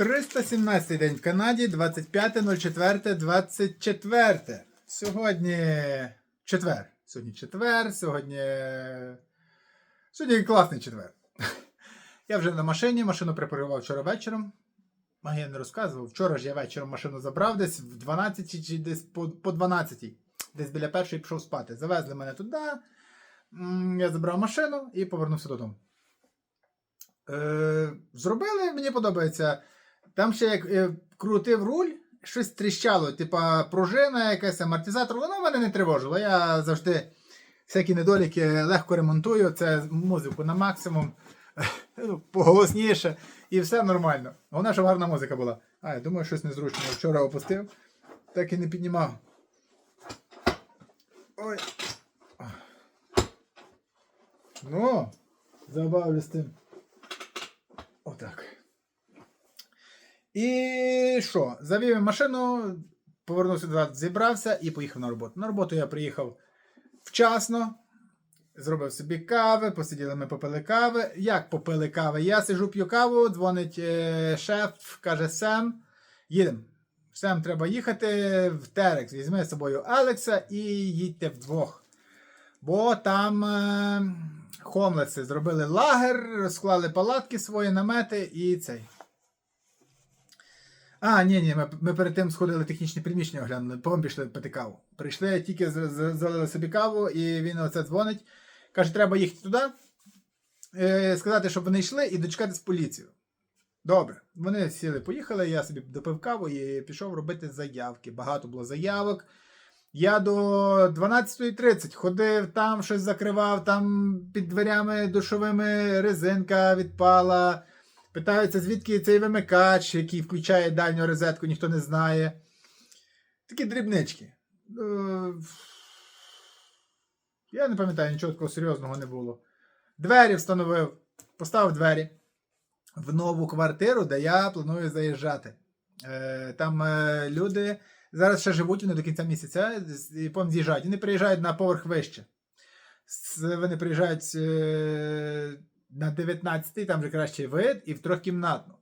317 день в Канаді, 25.04.24. Сьогодні четвер. Сьогодні четвер, сьогодні. Сьогодні класний четвер. Я вже на машині, машину припаркував вчора вечором. А не розказував. Вчора ж я вечором машину забрав десь в 12 чи десь по, по 12. Десь біля першої пішов спати. Завезли мене туди. Я забрав машину і повернувся додому. Е, зробили, мені подобається. Там ще як е, крутив руль, щось тріщало, типа пружина, якась амортизатор, воно мене не тривожило. Я завжди всякі недоліки легко ремонтую. Це музику на максимум, ну, поголосніше, і все нормально. Головне, щоб гарна музика була. А, я думаю, щось незручно. Вчора опустив, так і не піднімав. Ой. Ну, забавлю з тим. Отак. І що? Завів машину, повернувся назад, зібрався і поїхав на роботу. На роботу я приїхав вчасно, зробив собі кави, посиділи ми попили кави. Як попили кави? Я сижу, п'ю каву, дзвонить е, шеф, каже Сем, їдемо. Сем, треба їхати в Терекс. Візьми з собою Алекса і їдьте вдвох. Бо там е, хомлеси зробили лагер, розклали палатки свої, намети і цей. А, ні, ні, ми, ми перед тим сходили технічне приміщення оглянули, потім пішли пити каву. Прийшли, тільки з- залили собі каву, і він оце дзвонить. Каже, треба їхати туди, е, сказати, щоб вони йшли і дочекатись поліцію. Добре, вони сіли, поїхали, я собі допив каву і пішов робити заявки. Багато було заявок. Я до 12.30 ходив, там щось закривав, там під дверями душовими резинка відпала. Питаються, звідки цей вимикач, який включає дальню розетку, ніхто не знає. Такі дрібнички. Е, Я не пам'ятаю, нічого такого серйозного не було. Двері встановив, поставив двері в нову квартиру, де я планую заїжджати. Е, Там е, люди зараз ще живуть вони до кінця місяця і з'їжджають. Вони приїжджають на поверх вище. Вони приїжджають на 19-й, там вже кращий вид, і в трьохкімнатну.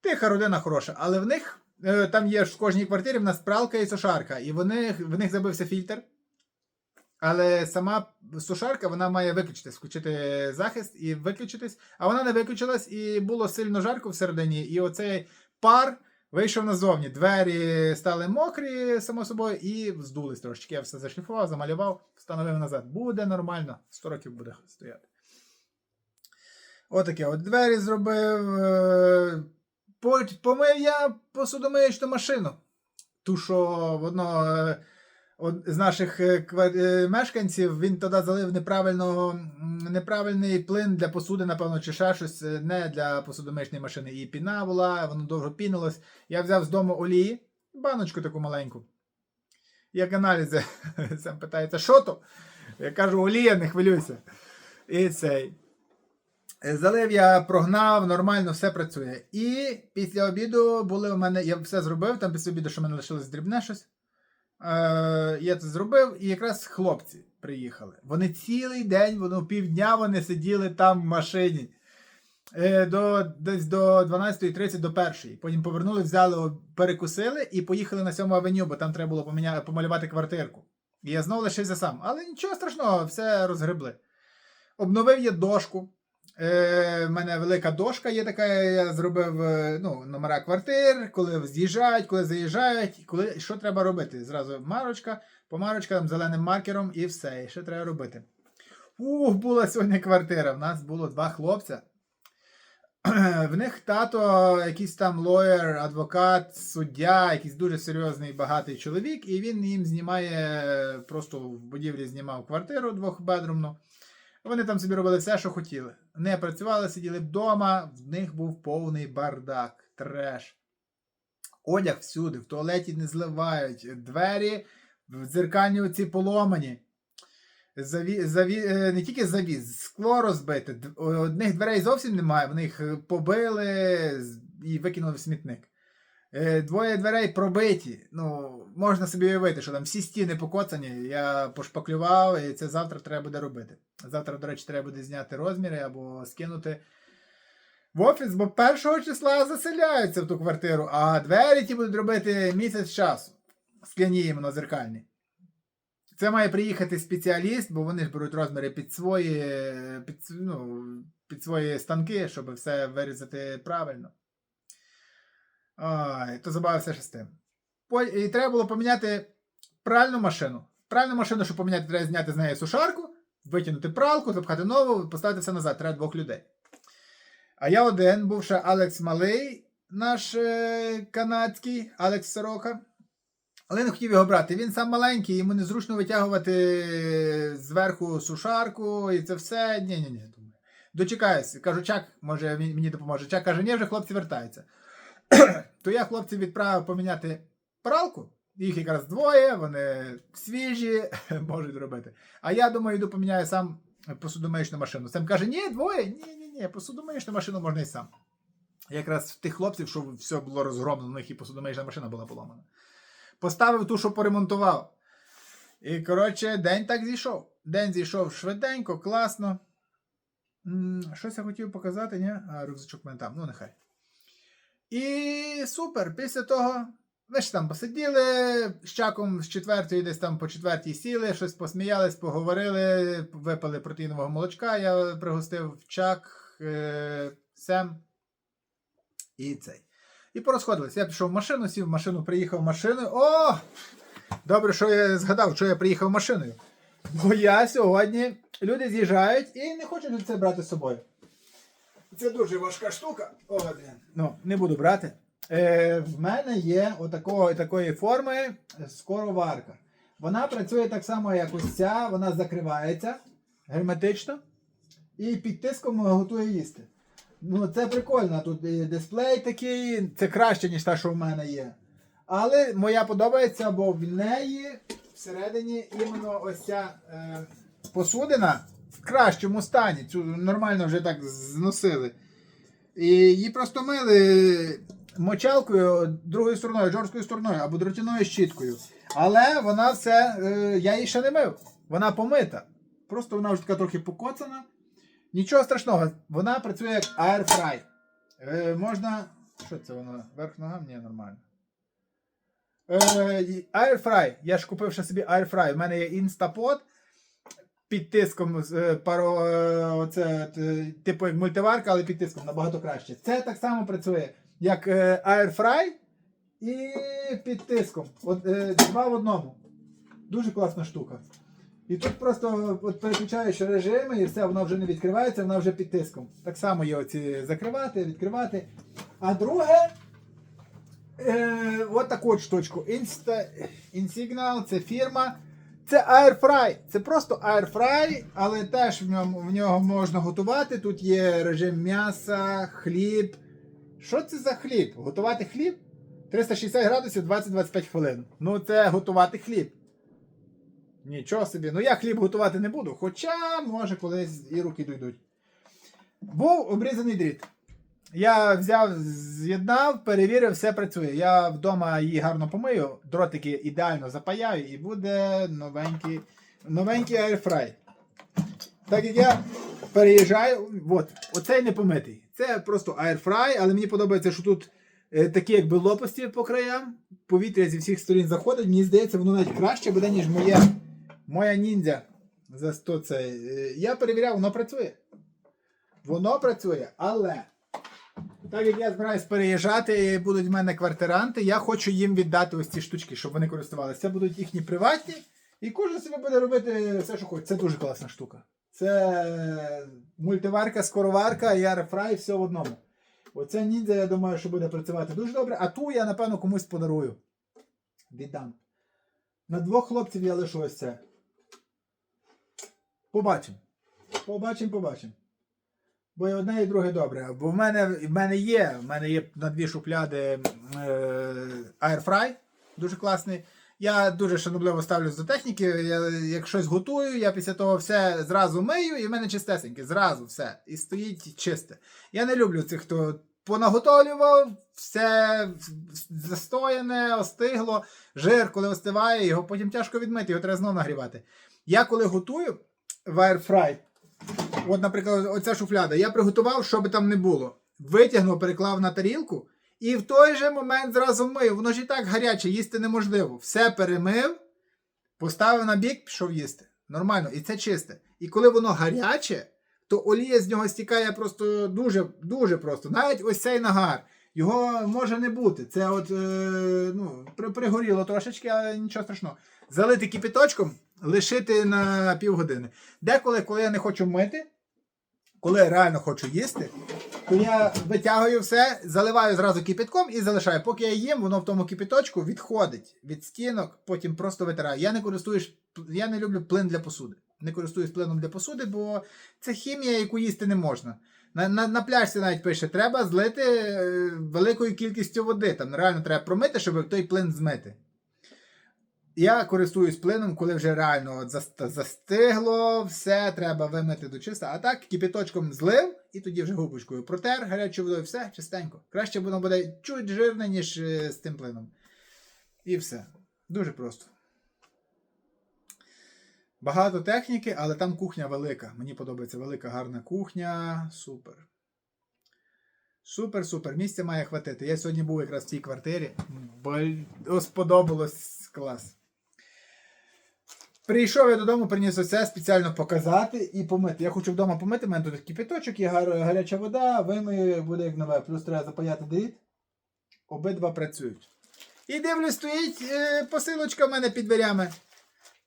Тиха родина хороша, але в них е, там є ж в кожній квартирі в нас пралка і сушарка, і вони, в них забився фільтр. Але сама сушарка вона має виключитись, включити захист і виключитись. А вона не виключилась, і було сильно жарко всередині, і оцей пар вийшов назовні. Двері стали мокрі, само собою, і здулись трошечки. Я все зашліфував, замалював, встановив назад. Буде нормально, 100 років буде стояти. Отаке от двері зробив. е, Помив я посудомиючну машину. Ту, що воно е, з наших е, мешканців він тоді залив неправильно, неправильний плин для посуди, напевно, чи ще щось, не для посудомиючної машини. І піна була, воно довго пінилось. Я взяв з дому олії, баночку таку маленьку. Як аналізи. Сам питається, що то? Я кажу, олія, не хвилюйся. І цей. Залив я прогнав, нормально все працює. І після обіду були у мене. Я все зробив, там після обіду, що мене лишилось дрібне щось. Е, я це зробив, і якраз хлопці приїхали. Вони цілий день, воно півдня вони сиділи там в машині. Е, до, десь до 12.30 до 1. Потім повернули, взяли, перекусили і поїхали на 7 авеню, бо там треба було поміня... помалювати квартирку. І я знову лишився сам. Але нічого страшного, все розгребли. Обновив я дошку. Е, в мене велика дошка є така, я зробив е, ну, номера квартир, коли з'їжджають, коли заїжджають, коли, що треба робити. Зразу марочка, по марочкам, зеленим маркером і все. І що треба робити. Ух, була сьогодні квартира. В нас було два хлопця. В них тато якийсь там лоєр, адвокат, суддя, якийсь дуже серйозний багатий чоловік, і він їм знімає, просто в будівлі знімав квартиру двохбедрумну. Вони там собі робили все, що хотіли. Не працювали, сиділи вдома, в них був повний бардак, треш. Одяг всюди, в туалеті не зливають, двері в дзеркальні оці поломані. Заві, заві, е, не тільки завіз, скло розбите. Одних дверей зовсім немає, вони їх побили і викинули в смітник. Е, Двоє дверей пробиті. Ну, можна собі уявити, що там всі стіни покоцані. Я пошпаклював, і це завтра треба буде робити. Завтра, до речі, треба буде зняти розміри або скинути. в офіс, бо першого числа заселяються в ту квартиру, а двері ті будуть робити місяць часу. Скляні іменно зеркальні. Це має приїхати спеціаліст, бо вони ж беруть розміри під свої, під, ну, під свої станки, щоб все вирізати правильно. Ой, то забавився ще з тим. І треба було поміняти пральну машину. Пральну машину, щоб поміняти, треба зняти з неї сушарку, витягнути пралку, запхати нову, поставити все назад. Треба двох людей. А я один, був ще Алекс Малий, наш е, канадський, Алекс Сорока. Але не хотів його брати. Він сам маленький, йому незручно витягувати зверху сушарку і це все. Ні, ні, ні. Думаю. Дочекаюсь. Кажу, Чак, може мені допоможе. Чак каже, ні, вже хлопці вертаються. То я хлопців відправив поміняти пралку. Їх якраз двоє, вони свіжі, можуть робити. А я думаю, йду поміняю сам посудомиючну машину. Сам каже, ні, двоє, ні, ні, ні, посудомиючну машину можна і сам. Якраз в тих хлопців, що все було розгромлено, у них і посудомиючна машина була поламана. Поставив ту, що поремонтував. І, коротше, день так зійшов. День зійшов швиденько, класно. М, Щось я хотів показати, ні? А, рюкзачок мене там, ну нехай. І супер. Після того ми ж там посиділи з чаком з четвертої, десь там по четвертій сіли, щось посміялись, поговорили, випили протеїнового молочка, я пригостив чак, е, Сем і цей. І порозходились. Я пішов в машину, сів в машину, приїхав машиною. О! Добре, що я згадав, що я приїхав машиною. Бо я сьогодні люди з'їжджають і не хочуть це брати з собою. Це дуже важка штука. О. Ну, не буду брати. Е, в мене є отакого, такої форми скороварка. Вона працює так само, як ось ця, вона закривається герметично і під тиском готує їсти. Ну, це прикольно. Тут і дисплей такий, це краще, ніж та, що в мене є. Але моя подобається, бо в неї всередині іменно ось ця е, посудина в кращому стані. Цю нормально вже так зносили. І її просто мили мочалкою другою стороною, жорсткою стороною або дротяною щіткою. Але вона все, е, я її ще не мив. Вона помита. Просто вона вже така трохи покоцана. Нічого страшного, вона працює як Fry. Е, можна. Що це воно? Верх ногам? Ні, нормально. Е, і Я ж купив ще собі Air Fry. У мене є Instapot під тиском е, паро, е, оце, типу як мультиварка, але під тиском набагато краще. Це так само працює, як е, Air Fry і під тиском. От, два в одному. Дуже класна штука. І тут просто от переключаєш режими і все, воно вже не відкривається, воно вже під тиском. Так само є оці закривати, відкривати. А друге, е, от таку от штучку. Insta, InSignal, це фірма. Це Airfry. Це просто Airfry, але теж в ньому, в нього можна готувати. Тут є режим м'яса, хліб. Що це за хліб? Готувати хліб? 360 градусів 20-25 хвилин. Ну, це готувати хліб. Нічого собі. Ну я хліб готувати не буду, хоча, може, колись і руки дійдуть. Був обрізаний дріт. Я взяв, з'єднав, перевірив, все працює. Я вдома її гарно помию, дротики ідеально запаяю і буде новенький, новенький аерфрай. Так як я переїжджаю, от, оцей не помитий. Це просто аерфрай, але мені подобається, що тут е, такі якби лопасті по краям, повітря зі всіх сторін заходить. Мені здається, воно навіть краще буде, ніж моє, моя ніндзя за 100 цей. Е, Я перевіряв, воно працює. Воно працює, але. Так як я збираюсь переїжджати, будуть в мене квартиранти, я хочу їм віддати ось ці штучки, щоб вони користувалися. Це будуть їхні приватні, і кожен собі буде робити все, що хоче. Це дуже класна штука. Це мультиварка, скороварка, і все в одному. Оце ніндзя, я думаю, що буде працювати дуже добре, а ту я, напевно, комусь подарую. Віддам. На двох хлопців я лишу ось це. Побачимо. Побачимо, побачимо. Бо і одне, і друге добре. Бо в мене, в мене є, в мене є на дві шупляди е, Airfry, дуже класний. Я дуже шанобливо ставлюсь до техніки. Я, як щось готую, я після того все зразу мию, і в мене чистесеньке, зразу все. І стоїть чисте. Я не люблю цих, хто понаготовлював, все застояне, остигло, жир, коли остиває, його потім тяжко відмити, його треба знову нагрівати. Я коли готую в Airfry, От, наприклад, оця шуфляда. Я приготував, що би там не було. витягнув, переклав на тарілку, і в той же момент зразу мив. Воно ж і так гаряче, їсти неможливо. Все перемив, поставив на бік, пішов їсти. Нормально, і це чисте. І коли воно гаряче, то олія з нього стікає просто дуже, дуже просто. Навіть ось цей нагар. Його може не бути. Це от е, ну, при- пригоріло трошечки, але нічого страшного. Залити кипяточком, лишити на півгодини. Деколи, коли я не хочу мити, коли я реально хочу їсти, то я витягую все, заливаю зразу кипятком і залишаю. Поки я їм, воно в тому кипяточку відходить від стінок, потім просто витираю. Я не користуюсь, я не люблю плин для посуди. Не користуюсь плином для посуди, бо це хімія, яку їсти не можна. На, на, на пляжці навіть пише, треба злити е, великою кількістю води. Там реально треба промити, щоб той плин змити. Я користуюсь плином, коли вже реально от застигло, все треба вимити до чиста. А так кипяточком злив і тоді вже губочкою протер гарячою водою, все чистенько. Краще воно буде чуть жирне, ніж е, з тим плином. І все. Дуже просто. Багато техніки, але там кухня велика. Мені подобається велика, гарна кухня. Супер. Супер, супер. Місця має хватити. Я сьогодні був якраз в цій квартирі. Бо сподобалось клас. Прийшов я додому, приніс оце спеціально показати і помити. Я хочу вдома помити, у мене тут кипяточок, є гар- гаряча вода, вимию, буде як нове. Плюс треба запаяти дріт. Обидва працюють. І дивлюсь, стоїть е, посилочка в мене під дверями.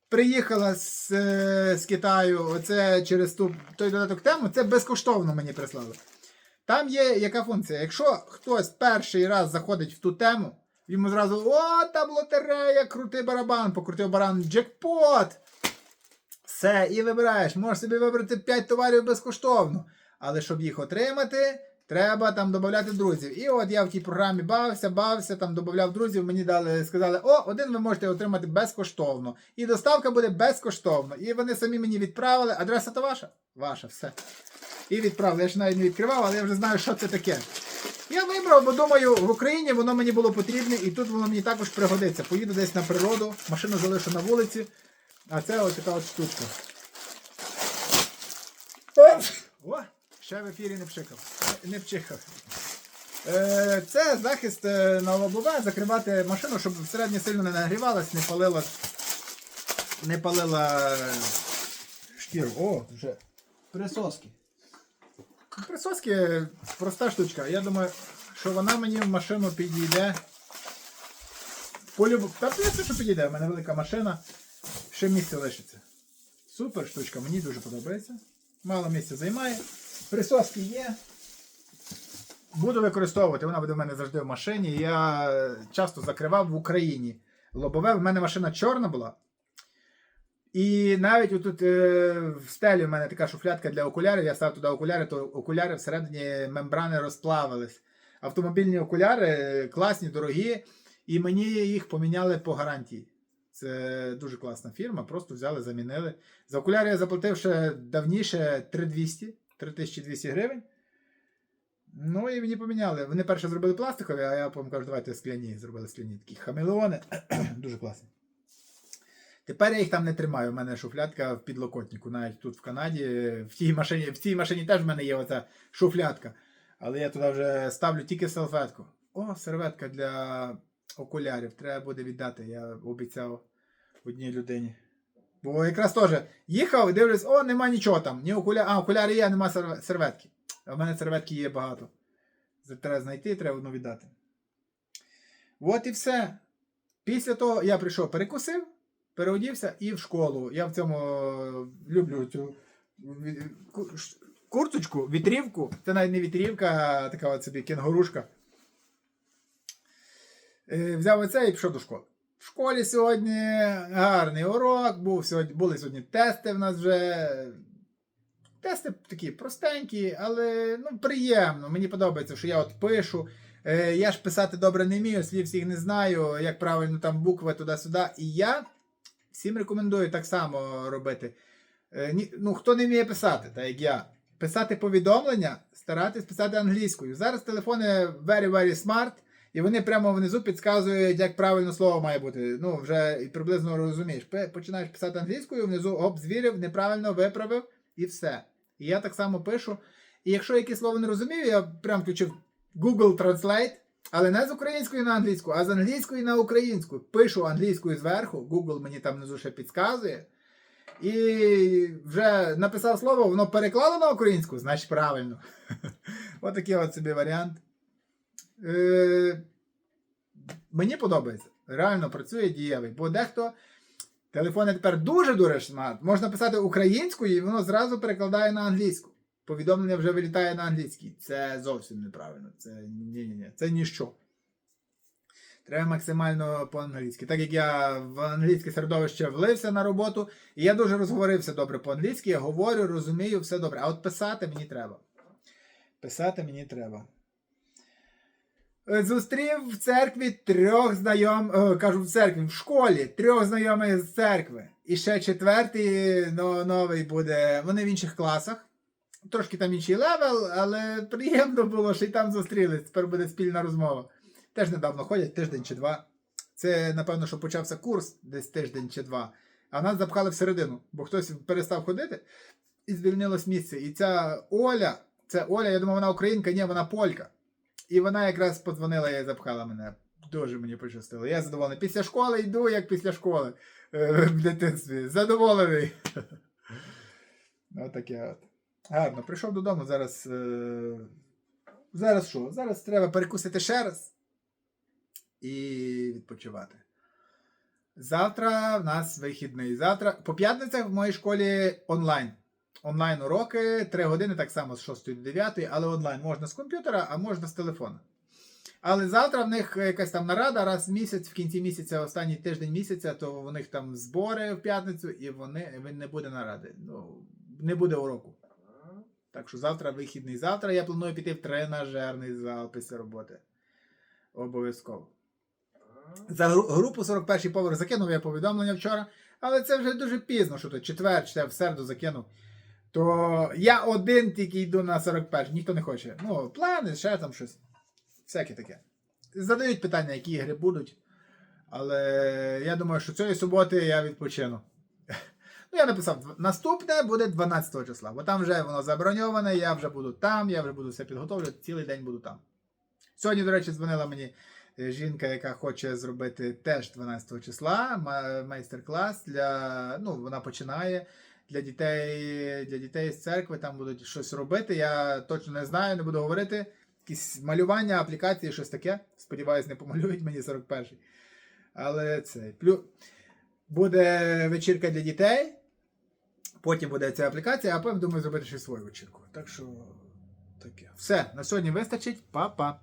Приїхала з, е, з Китаю, оце через ту, той додаток тему, це безкоштовно мені прислали. Там є яка функція? Якщо хтось перший раз заходить в ту тему, йому зразу о, там лотерея, крутий барабан, покрутив барабан, джекпот. Все, і вибираєш. Можеш собі вибрати 5 товарів безкоштовно. Але щоб їх отримати, треба там додати друзів. І от я в тій програмі бавився, бавився, там додавав друзів, мені дали, сказали, о, один ви можете отримати безкоштовно. І доставка буде безкоштовно. І вони самі мені відправили. Адреса то ваша? Ваша, все. І відправили. Я ж навіть не відкривав, але я вже знаю, що це таке. Я вибрав, бо думаю, в Україні воно мені було потрібне, і тут воно мені також пригодиться. Поїду десь на природу, машину залишу на вулиці. А це ось така от штучка. О, ще в ефірі не пшикав. Не вчихав. Е, Це захист е, на лобове, закривати машину, щоб всередині сильно не нагрівалась, не палила, не палила е, шкіру. О, вже присоски. Присоски проста штучка. Я думаю, що вона мені в машину підійде. Полюб... Та ясно, що підійде, в мене велика машина. Ще місце лишиться. Супер штучка, мені дуже подобається. Мало місця займає. Присоски є. Буду використовувати, вона буде в мене завжди в машині. Я е, часто закривав в Україні. Лобове, в мене машина чорна була. І навіть отут е, в стелі в мене така шуфлядка для окулярів. Я став туди окуляри, то окуляри всередині мембрани розплавились. Автомобільні окуляри е, класні, дорогі, і мені їх поміняли по гарантії. Це дуже класна фірма, просто взяли, замінили. За окуляри я заплатив ще давніше 3200, 3200 гривень. Ну і мені поміняли. Вони перше зробили пластикові, а я потім кажу, давайте скляні. Зробили скляні такі хамелеони. дуже класні. Тепер я їх там не тримаю. У мене шуфлядка в підлокотнику, навіть тут в Канаді. В тій машині, в цій машині теж в мене є оця шуфлядка. Але я туди вже ставлю тільки серветку. О, серветка для окулярів. Треба буде віддати. Я обіцяв одній людині. Бо якраз теж їхав і дивлюсь, о, нема нічого там. Ні окуля... А, окуляри є, нема серветки. А в мене серветки є багато. Треба знайти, треба одну віддати. От і все. Після того я прийшов, перекусив, переодівся і в школу. Я в цьому е, люблю цю курточку, вітрівку. Це навіть не вітрівка, а така от собі кенгурушка. Е, Взяв оце і пішов до школи. В школі сьогодні гарний урок, був сьогодні, були сьогодні тести в нас вже. Тести такі простенькі, але ну, приємно. Мені подобається, що я от пишу. Е, я ж писати добре не вмію, слів всіх не знаю, як правильно там букви туди-сюди. І я всім рекомендую так само робити. Е, ну, хто не вміє писати, так як я. Писати повідомлення, старатись писати англійською. Зараз телефони very very smart, і вони прямо внизу підказують, як правильно слово має бути. Ну, вже приблизно розумієш. Починаєш писати англійською, внизу оп, звірив, неправильно виправив і все. І я так само пишу. І якщо я якесь слово не розумію, я прям включив Google Translate, але не з української на англійську, а з англійської на українську. Пишу англійською зверху, Google мені там внизу ще підказує. І вже написав слово, воно переклало на українську, значить правильно. Отакий от собі варіант. Е, мені подобається. Реально працює дієвий. Бо дехто телефони тепер дуже дуже смарт. Можна писати українською, і воно зразу перекладає на англійську. Повідомлення вже вилітає на англійській. Це зовсім неправильно. Це ні-ні-ні. Це ніщо. Треба максимально по-англійськи. Так як я в англійське середовище влився на роботу, і я дуже розговорився добре по-англійськи, я говорю, розумію, все добре. А от писати мені треба. Писати мені треба. Зустрів в церкві трьох знайом, е, кажу в церкві, в школі трьох знайомих з церкви. І ще четвертий новий буде. Вони в інших класах. Трошки там інший левел, але приємно було, що й там зустрілись. Тепер буде спільна розмова. Теж недавно ходять, тиждень чи два. Це, напевно, що почався курс десь тиждень чи два. А нас запхали всередину, бо хтось перестав ходити і звільнилось місце. І ця Оля, це Оля, я думав, вона українка, ні, вона полька. І вона якраз подзвонила і запхала мене. Дуже мені пощастило. Я задоволений. Після школи йду, як після школи е, в дитинстві. Задоволений. Отаке от. Гарно, прийшов додому. Зараз. Е... Зараз що? Зараз треба перекусити ще раз і відпочивати. Завтра в нас вихідний. Завтра по п'ятницях в моїй школі онлайн. Онлайн уроки 3 години, так само з 6 до 9, але онлайн можна з комп'ютера, а можна з телефона. Але завтра в них якась там нарада, раз в місяць, в кінці місяця, останній тиждень місяця, то у них там збори в п'ятницю, і вони не буде наради. Ну, не буде уроку. Так що завтра вихідний. Завтра я планую піти в тренажерний зал після роботи. Обов'язково. За групу 41 поверх закинув я повідомлення вчора, але це вже дуже пізно, що то четвер, чи в середу закинув. То я один тільки йду на 41, ніхто не хоче. Ну, плани, ще там щось. Всяке таке. Задають питання, які ігри будуть. Але я думаю, що цієї суботи я відпочину. Ну, я написав, наступне буде 12 числа, бо там вже воно заброньоване, я вже буду там, я вже буду все підготовлювати, цілий день буду там. Сьогодні, до речі, дзвонила мені е, жінка, яка хоче зробити теж 12 числа ма- майстер-клас для. Ну, вона починає для дітей, для дітей з церкви, там будуть щось робити. Я точно не знаю, не буду говорити. Якісь малювання, аплікації, щось таке. Сподіваюсь, не помалюють мені 41-й. Але це. Плю... Буде вечірка для дітей. Потім буде ця аплікація, а потім думаю зробити ще свою вечірку. Так що таке. Все, на сьогодні вистачить. Па-па.